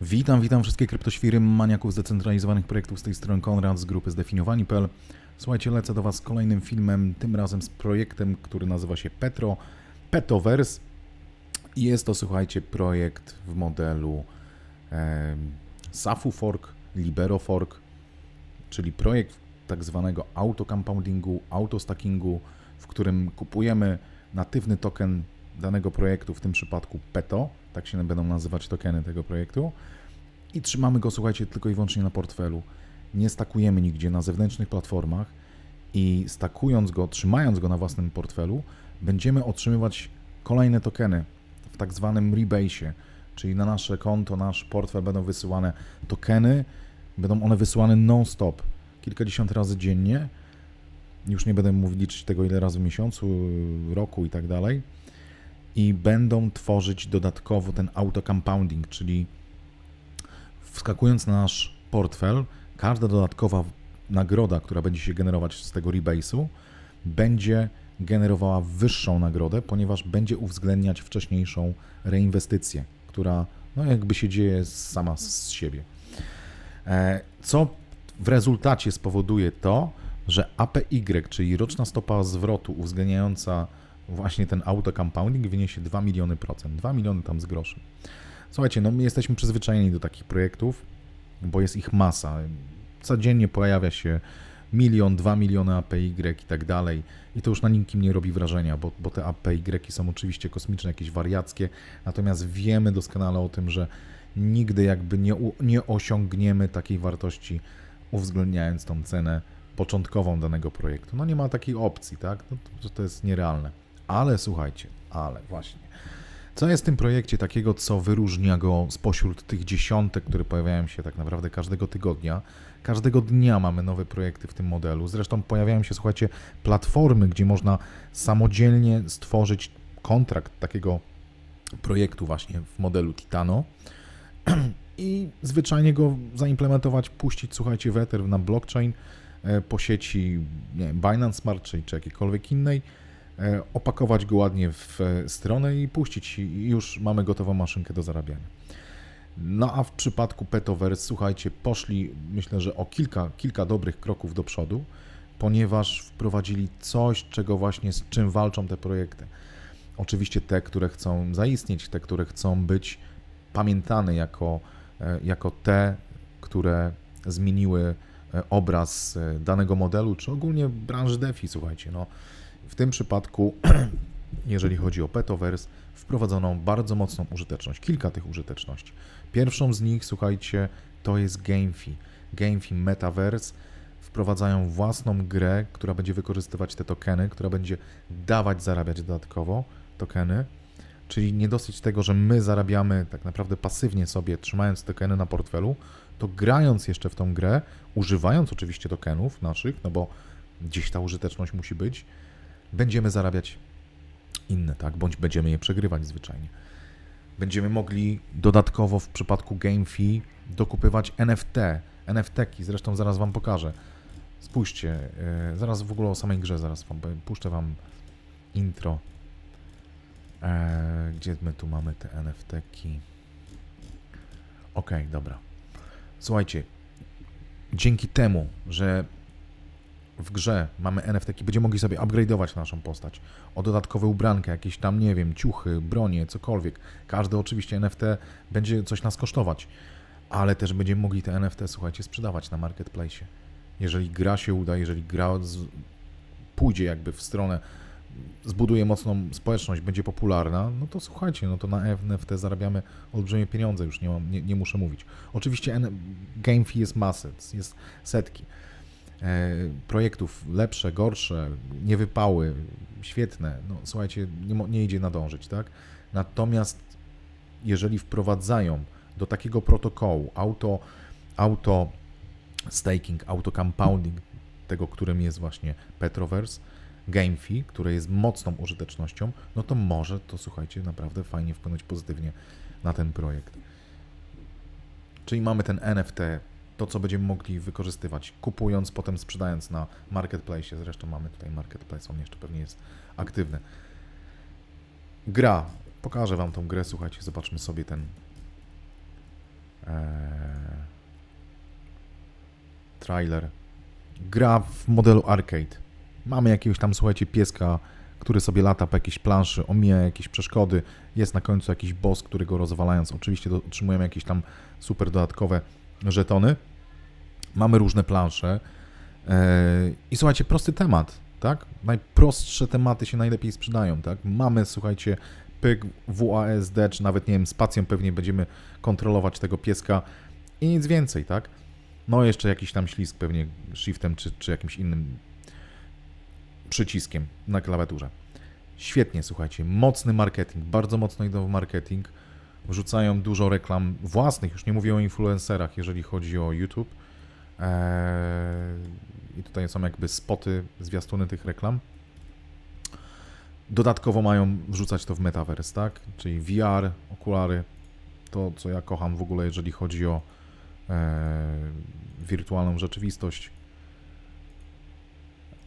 Witam, witam wszystkie kryptoświry, maniaków zdecentralizowanych projektów z tej strony Konrad z grupy zdefiniowani.pl. Słuchajcie, lecę do Was z kolejnym filmem, tym razem z projektem, który nazywa się Petro, Petoverse. I jest to, słuchajcie, projekt w modelu e, Safu Fork, Libero Fork, czyli projekt tak zwanego autocompoundingu, autostackingu, w którym kupujemy natywny token danego projektu, w tym przypadku PETO, tak się będą nazywać tokeny tego projektu, i trzymamy go, słuchajcie, tylko i wyłącznie na portfelu. Nie stakujemy nigdzie na zewnętrznych platformach i stakując go, trzymając go na własnym portfelu, będziemy otrzymywać kolejne tokeny w tak zwanym rebase, czyli na nasze konto, nasz portfel będą wysyłane tokeny, będą one wysyłane non-stop, kilkadziesiąt razy dziennie. Już nie będę mówić tego ile razy w miesiącu, roku i tak dalej. I będą tworzyć dodatkowo ten auto-compounding, czyli wskakując na nasz portfel, każda dodatkowa nagroda, która będzie się generować z tego rebase'u, będzie generowała wyższą nagrodę, ponieważ będzie uwzględniać wcześniejszą reinwestycję, która no jakby się dzieje sama z siebie. E, Co w rezultacie spowoduje to, że APY, czyli roczna stopa zwrotu uwzględniająca właśnie ten auto-compounding wyniesie 2 miliony procent, 2 miliony tam z groszy. Słuchajcie, no my jesteśmy przyzwyczajeni do takich projektów, bo jest ich masa. Codziennie pojawia się milion, dwa miliony APY i tak dalej i to już na nikim nie robi wrażenia, bo, bo te APY są oczywiście kosmiczne, jakieś wariackie, natomiast wiemy doskonale o tym, że nigdy jakby nie, nie osiągniemy takiej wartości uwzględniając tą cenę początkową danego projektu. No nie ma takiej opcji, tak? No, to, to jest nierealne. Ale słuchajcie, ale właśnie. Co jest w tym projekcie takiego, co wyróżnia go spośród tych dziesiątek, które pojawiają się tak naprawdę każdego tygodnia? Każdego dnia mamy nowe projekty w tym modelu. Zresztą pojawiają się, słuchajcie, platformy, gdzie można samodzielnie stworzyć kontrakt takiego projektu właśnie w modelu Titano i zwyczajnie go zaimplementować, puścić, słuchajcie, w Ether na blockchain e, po sieci nie wiem, Binance Smart czy, czy jakiejkolwiek innej, opakować go ładnie w e, stronę i puścić i już mamy gotową maszynkę do zarabiania. No a w przypadku Petoverse, słuchajcie, poszli myślę, że o kilka, kilka dobrych kroków do przodu, ponieważ wprowadzili coś, czego właśnie z czym walczą te projekty. Oczywiście te, które chcą zaistnieć, te, które chcą być pamiętane jako, e, jako te, które zmieniły e, obraz e, danego modelu, czy ogólnie branży DeFi, słuchajcie, no w tym przypadku, jeżeli chodzi o Petoverse, wprowadzono bardzo mocną użyteczność, kilka tych użyteczności. Pierwszą z nich, słuchajcie, to jest GameFi. GameFi Metaverse wprowadzają własną grę, która będzie wykorzystywać te tokeny, która będzie dawać zarabiać dodatkowo tokeny. Czyli nie dosyć tego, że my zarabiamy tak naprawdę pasywnie sobie, trzymając tokeny na portfelu, to grając jeszcze w tą grę, używając oczywiście tokenów naszych, no bo gdzieś ta użyteczność musi być, będziemy zarabiać inne, tak? Bądź będziemy je przegrywać zwyczajnie. Będziemy mogli dodatkowo w przypadku GameFi dokupywać NFT, NFT-ki, zresztą zaraz Wam pokażę. Spójrzcie, yy, zaraz w ogóle o samej grze, zaraz wam, puszczę Wam intro. Eee, gdzie my tu mamy te NFT-ki? Ok, dobra. Słuchajcie, dzięki temu, że w grze mamy NFT-ki, będziemy mogli sobie upgrade'ować naszą postać o dodatkowe ubranka, jakieś tam, nie wiem, ciuchy, bronie, cokolwiek. Każdy oczywiście NFT będzie coś nas kosztować, ale też będziemy mogli te NFT, słuchajcie, sprzedawać na marketplace. Jeżeli gra się uda, jeżeli gra z... pójdzie jakby w stronę zbuduje mocną społeczność, będzie popularna, no to słuchajcie, no to na NFT zarabiamy olbrzymie pieniądze, już nie, mam, nie, nie muszę mówić. Oczywiście game fee jest masy, jest setki projektów, lepsze, gorsze, niewypały, świetne, no słuchajcie, nie, nie idzie nadążyć, tak? Natomiast jeżeli wprowadzają do takiego protokołu auto, auto staking, auto compounding, tego, którym jest właśnie Petroverse, GameFi, które jest mocną użytecznością, no to może to, słuchajcie, naprawdę fajnie wpłynąć pozytywnie na ten projekt. Czyli mamy ten NFT, to co będziemy mogli wykorzystywać, kupując, potem sprzedając na marketplace. Zresztą mamy tutaj marketplace, on jeszcze pewnie jest aktywny. Gra. Pokażę Wam tą grę, słuchajcie, zobaczmy sobie ten Eee, trailer. Gra w modelu arcade. Mamy jakiegoś tam, słuchajcie, pieska, który sobie lata po jakiejś planszy, omija jakieś przeszkody. Jest na końcu jakiś boss, który go rozwalając, oczywiście otrzymujemy jakieś tam super dodatkowe żetony. Mamy różne plansze. Eee, I słuchajcie, prosty temat, tak? Najprostsze tematy się najlepiej sprzedają, tak? Mamy, słuchajcie, pyk, WASD, czy nawet, nie wiem, spacją pewnie będziemy kontrolować tego pieska i nic więcej, tak? No jeszcze jakiś tam ślizg pewnie shiftem czy, czy jakimś innym przyciskiem na klawiaturze. Świetnie, słuchajcie, mocny marketing, bardzo mocno idą w marketing. Wrzucają dużo reklam własnych, już nie mówię o influencerach, jeżeli chodzi o YouTube. Eee, I tutaj są jakby spoty, zwiastuny tych reklam. Dodatkowo mają wrzucać to w metaverse, tak? Czyli VR, okulary, to co ja kocham w ogóle, jeżeli chodzi o e, wirtualną rzeczywistość.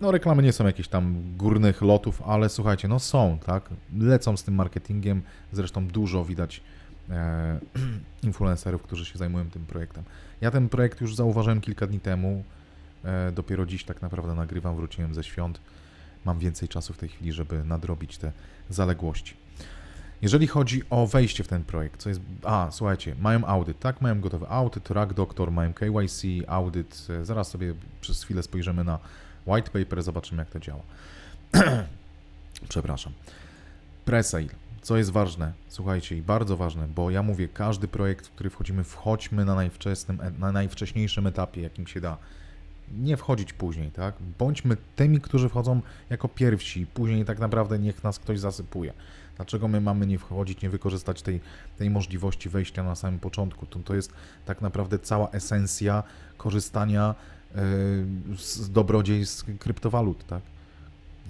No, reklamy nie są jakieś tam górnych lotów, ale słuchajcie, no są, tak? Lecą z tym marketingiem, zresztą dużo widać e, influencerów, którzy się zajmują tym projektem. Ja ten projekt już zauważyłem kilka dni temu, e, dopiero dziś tak naprawdę nagrywam, wróciłem ze świąt. Mam więcej czasu w tej chwili, żeby nadrobić te zaległości. Jeżeli chodzi o wejście w ten projekt, co jest. A, słuchajcie, mają audyt, tak? Mają gotowy audyt, Rack Doctor, mają KYC, audyt. e, Zaraz sobie przez chwilę spojrzymy na white paper, zobaczymy jak to działa. Przepraszam. Presale. Co jest ważne, słuchajcie, i bardzo ważne, bo ja mówię, każdy projekt, w który wchodzimy, wchodźmy na, najwczesnym, na najwcześniejszym etapie, jakim się da. Nie wchodzić później, tak? Bądźmy tymi, którzy wchodzą jako pierwsi, później tak naprawdę niech nas ktoś zasypuje. Dlaczego my mamy nie wchodzić, nie wykorzystać tej, tej możliwości wejścia na samym początku? To, to jest tak naprawdę cała esencja korzystania yy, z dobrodziejstw kryptowalut, tak?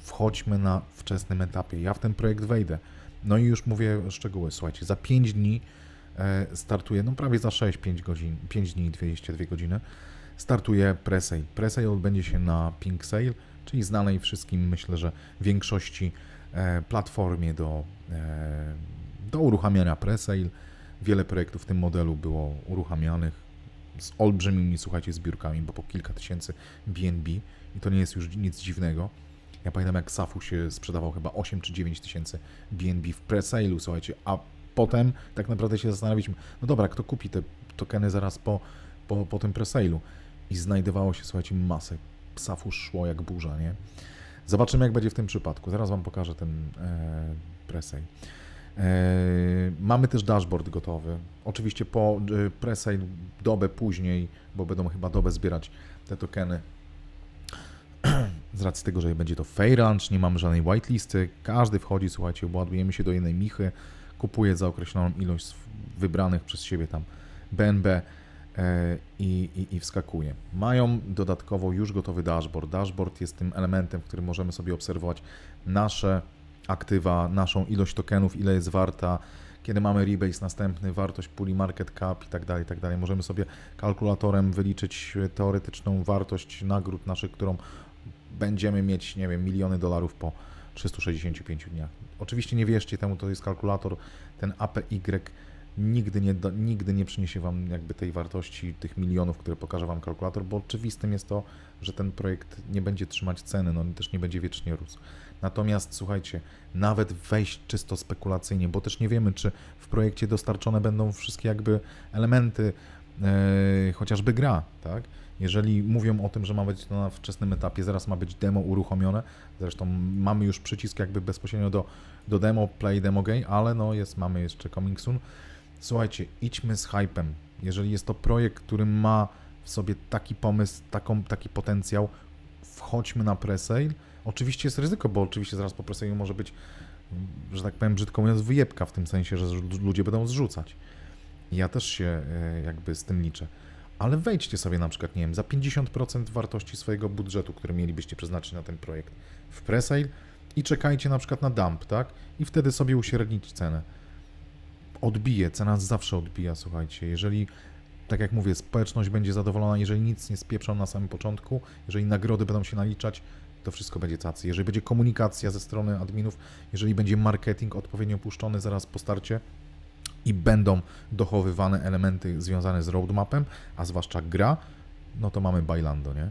Wchodźmy na wczesnym etapie. Ja w ten projekt wejdę. No i już mówię szczegóły. Słuchajcie, za 5 dni e, startuje, no prawie za 6-5 godzin, 5 dni i 22 godziny, startuje presale. Presale odbędzie się na Pink Sale, czyli znanej wszystkim, myślę, że większości e, platformie do, e, do uruchamiania presale. Wiele projektów w tym modelu było uruchamianych z olbrzymimi, słuchajcie, zbiórkami, bo po kilka tysięcy BNB i to nie jest już nic dziwnego. Ja pamiętam, jak Safu się sprzedawał chyba 8 czy 9 tysięcy BNB w presale'u, słuchajcie, a potem tak naprawdę się zastanawialiśmy, no dobra, kto kupi te tokeny zaraz po, po, po tym presale'u? I znajdowało się, słuchajcie, masę. Safu szło jak burza, nie? Zobaczymy, jak będzie w tym przypadku. Zaraz Wam pokażę ten e, presale. Mamy też dashboard gotowy. Oczywiście po e, presale dobę później, bo będą chyba dobę zbierać te tokeny, z racji tego, że będzie to fair launch, nie mamy żadnej whitelisty, każdy wchodzi, słuchajcie, ładujemy się do jednej michy, kupuje za określoną ilość wybranych przez siebie tam BNB e, i, i, i wskakuje. Mają dodatkowo już gotowy dashboard. Dashboard jest tym elementem, w którym możemy sobie obserwować nasze aktywa, naszą ilość tokenów, ile jest warta, kiedy mamy rebase następny, wartość puli market cap i tak dalej, i tak dalej. Możemy sobie kalkulatorem wyliczyć teoretyczną wartość nagród naszych, którą będziemy mieć, nie wiem, miliony dolarów po 365 dniach. Oczywiście nie wierzcie temu, to jest kalkulator, ten APY nigdy nie, da, nigdy nie przyniesie Wam jakby tej wartości, tych milionów, które pokaże Wam kalkulator, bo oczywistym jest to, że ten projekt nie będzie trzymać ceny, no też nie będzie wiecznie rósł. Natomiast słuchajcie, nawet wejść czysto spekulacyjnie, bo też nie wiemy, czy w projekcie dostarczone będą wszystkie jakby elementy, e, chociażby gra, tak? Jeżeli mówią o tym, że ma być to na wczesnym etapie, zaraz ma być demo uruchomione, zresztą mamy już przycisk jakby bezpośrednio do, do demo, play demo game, ale no jest, mamy jeszcze coming soon. Słuchajcie, idźmy z hypem. Jeżeli jest to projekt, który ma w sobie taki pomysł, taką, taki potencjał, wchodźmy na presale. Oczywiście jest ryzyko, bo oczywiście zaraz po presale może być, że tak powiem brzydko mówiąc, wyjebka w tym sensie, że ludzie będą zrzucać. Ja też się e, jakby z tym liczę. Ale wejdźcie sobie na przykład, nie wiem, za 50% wartości swojego budżetu, który mielibyście przeznaczyć na ten projekt w presale i czekajcie na przykład na dump, tak? I wtedy sobie uśrednić cenę. Odbije, cena zawsze odbija, słuchajcie. Jeżeli, tak jak mówię, społeczność będzie zadowolona, jeżeli nic nie spieprzą na samym początku, jeżeli nagrody będą się naliczać, to wszystko będzie cacy. Jeżeli będzie komunikacja ze strony adminów, jeżeli będzie marketing odpowiednio puszczony zaraz po starcie, i będą dochowywane elementy związane z roadmapem, a zwłaszcza gra, no to mamy bailando, nie?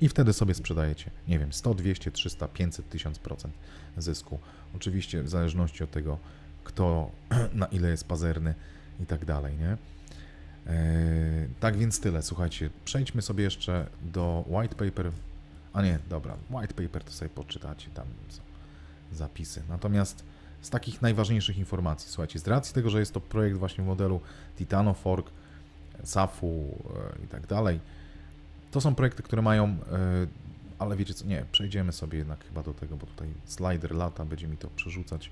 I wtedy sobie sprzedajecie, nie wiem, 100, 200, 300, 500, 1000% zysku. Oczywiście w zależności od tego, kto na ile jest pazerny i tak dalej, nie? Eee, tak więc tyle, słuchajcie, przejdźmy sobie jeszcze do white paper, a nie, dobra, white paper to sobie poczytacie, tam są zapisy. Natomiast z takich najważniejszych informacji, słuchajcie, z racji tego, że jest to projekt właśnie modelu Titano Fork, SAF-u e, i tak dalej, to są projekty, które mają, e, ale wiecie co, nie, przejdziemy sobie jednak chyba do tego, bo tutaj slider lata będzie mi to przerzucać.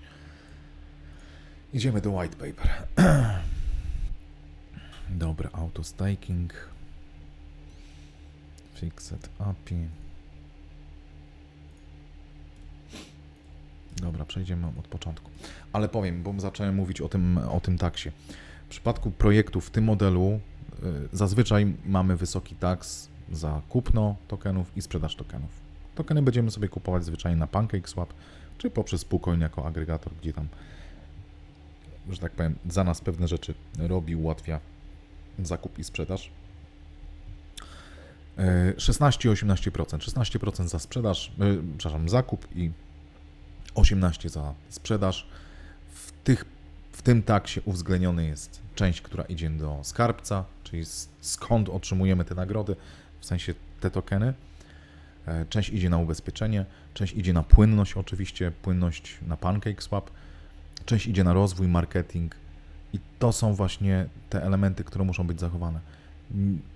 Idziemy do white paper. Dobra, auto staking. Fixed API. Dobra, przejdziemy od początku. Ale powiem, bo zacząłem mówić o tym, o tym taksie. W przypadku projektu w tym modelu y, zazwyczaj mamy wysoki tax za kupno tokenów i sprzedaż tokenów. Tokeny będziemy sobie kupować zwyczajnie na PancakeSwap, czy poprzez Spółcoin jako agregator, gdzie tam, że tak powiem, za nas pewne rzeczy robi, ułatwia zakup i sprzedaż. Y, 16-18%. 16% za sprzedaż, y, przepraszam, zakup i 18 za sprzedaż. W, tych, w tym taksie uwzględniony jest część, która idzie do skarbca, czyli skąd otrzymujemy te nagrody, w sensie te tokeny. E, Część idzie na ubezpieczenie, część idzie na płynność, oczywiście, płynność na PancakeSwap, część idzie na rozwój, marketing i to są właśnie te elementy, które muszą być zachowane.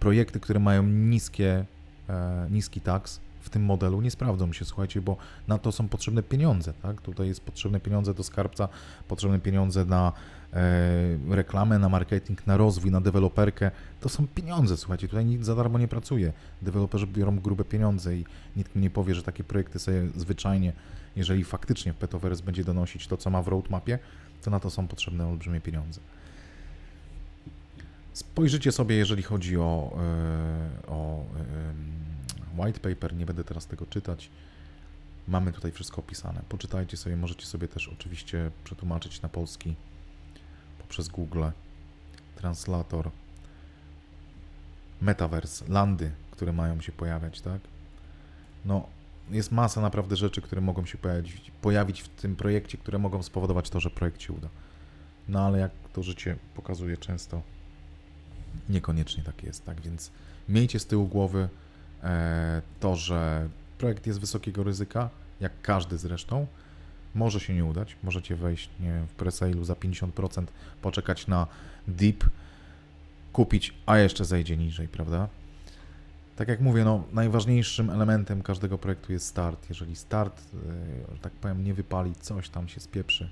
Projekty, które mają niskie, e, niski tax w tym modelu nie sprawdzą się, słuchajcie, bo na to są potrzebne pieniądze, tak? Tutaj jest potrzebne pieniądze do skarbca, potrzebne pieniądze na e, reklamę, na marketing, na rozwój, na deweloperkę. To są pieniądze, słuchajcie, tutaj nikt za darmo nie pracuje. Deweloperzy biorą grube pieniądze i nikt mi nie powie, że takie projekty sobie zwyczajnie, jeżeli faktycznie Petoverse będzie donosić to, co ma w roadmapie, to na to są potrzebne olbrzymie pieniądze. Spojrzycie sobie, jeżeli chodzi o, e, o em, white paper, nie będę teraz tego czytać. Mamy tutaj wszystko opisane. Poczytajcie sobie, możecie sobie też oczywiście przetłumaczyć na polski poprzez Google, translator, metaverse, landy, które mają się pojawiać, tak? No, jest masa naprawdę rzeczy, które mogą się pojawić, pojawić w tym projekcie, które mogą spowodować to, że projekt się uda. No ale jak to życie pokazuje często, niekoniecznie tak jest, tak? Więc miejcie z tyłu głowy to, że projekt jest wysokiego ryzyka, jak każdy zresztą. Może się nie udać, możecie wejść nie wiem, w presale'u za 50%, poczekać na dip, kupić, a jeszcze zejdzie niżej, prawda? Tak jak mówię, no, najważniejszym elementem każdego projektu jest start. Jeżeli start, e, że tak powiem, nie wypali, coś tam się spieprzy,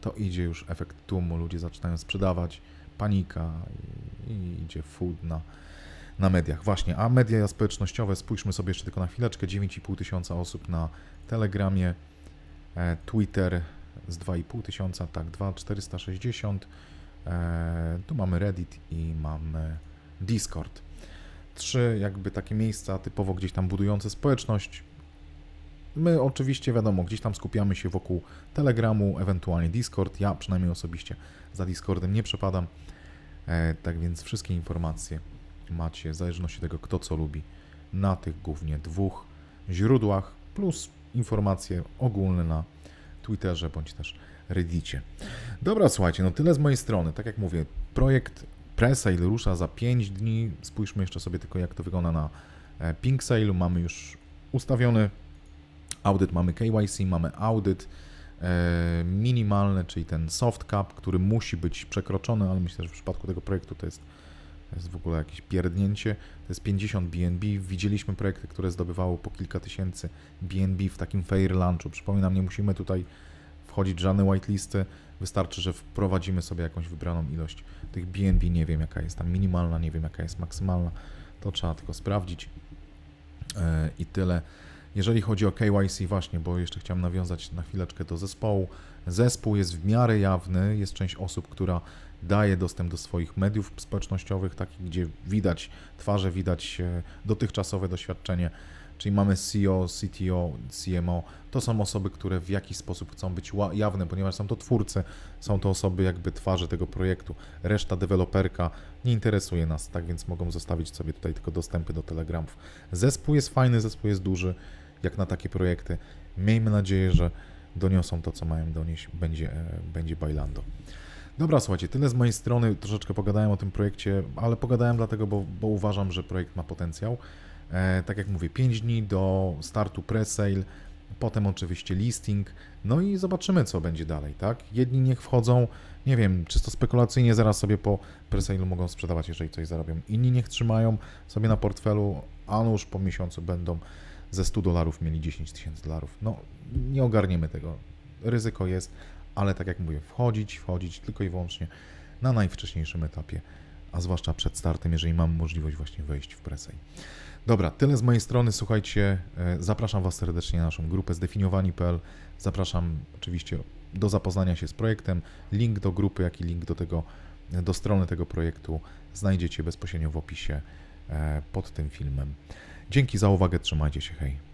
to idzie już efekt tłumu, ludzie zaczynają sprzedawać, panika i idzie food na, na mediach. Właśnie, a media społecznościowe, spójrzmy sobie jeszcze tylko na chwileczkę, 9,5 tysiąca osób na Telegramie, e, Twitter z 2,5 tysiąca, tak, 2,460, e, tu mamy Reddit i mamy Discord. Trzy jakby takie miejsca typowo gdzieś tam budujące społeczność. My oczywiście wiadomo, gdzieś tam skupiamy się wokół Telegramu, ewentualnie Discord. Ja przynajmniej osobiście za Discordem nie przepadam. E, tak więc wszystkie informacje macie, w zależności od tego, kto co lubi, na tych głównie dwóch źródłach, plus informacje ogólne na Twitterze bądź też Reddicie. Dobra, słuchajcie, no tyle z mojej strony. Tak jak mówię, projekt Presale rusza za 5 dni. Spójrzmy jeszcze sobie tylko, jak to wygląda na e, Pink Sale. Mamy już ustawiony audyt, mamy KYC, mamy audyt e, minimalny, czyli ten soft cap, który musi być przekroczony, ale myślę, że w przypadku tego projektu to jest, to jest w ogóle jakieś pierdnięcie. To jest 50 BNB. Widzieliśmy projekty, które zdobywało po kilka tysięcy BNB w takim fair launchu. Przypominam, nie musimy tutaj wchodzić żadne whitelisty. Wystarczy, że wprowadzimy sobie jakąś wybraną ilość tych BNB. Nie wiem, jaka jest tam minimalna, nie wiem, jaka jest maksymalna. To trzeba tylko sprawdzić. E, I tyle. Jeżeli chodzi o KYC, właśnie, bo jeszcze chciałem nawiązać na chwileczkę do zespołu. Zespół jest w miarę jawny, jest część osób, która daje dostęp do swoich mediów społecznościowych, takich, gdzie widać twarze, widać e, dotychczasowe doświadczenie czyli mamy CEO, CTO, CMO. To są osoby, które w jakiś sposób chcą być jawne, ponieważ są to twórcy, są to osoby jakby twarze tego projektu. Reszta deweloperka nie interesuje nas, tak więc mogą zostawić sobie tutaj tylko dostępy do telegramów. Zespół jest fajny, zespół jest duży, jak na takie projekty. Miejmy nadzieję, że doniosą to, co mają donieść, będzie, e, będzie bailando. Dobra, słuchajcie, tyle z mojej strony. Troszeczkę pogadałem o tym projekcie, ale pogadałem dlatego, bo, bo uważam, że projekt ma potencjał. E, tak jak mówię, 5 dni do startu pre-sale, potem oczywiście listing, no i zobaczymy, co będzie dalej, tak? Jedni niech wchodzą, nie wiem, czysto spekulacyjnie zaraz sobie po pre-sale'u mogą sprzedawać, jeżeli coś zarobią. Inni niech trzymają sobie na portfelu, a już po miesiącu będą ze 100 dolarów mieli 10 tysięcy dolarów. No, nie ogarniemy tego. Ryzyko jest, ale tak jak mówię, wchodzić, wchodzić tylko i wyłącznie na najwcześniejszym etapie, a zwłaszcza przed startem, jeżeli mamy możliwość właśnie wejść w presej. Dobra, tyle z mojej strony. Słuchajcie, e, zapraszam Was serdecznie na naszą grupę zdefiniowani.pl. Zapraszam oczywiście do zapoznania się z projektem. Link do grupy, jak i link do tego, do strony tego projektu znajdziecie bezpośrednio w opisie e, pod tym filmem. Dzięki za uwagę, trzymajcie się, hej.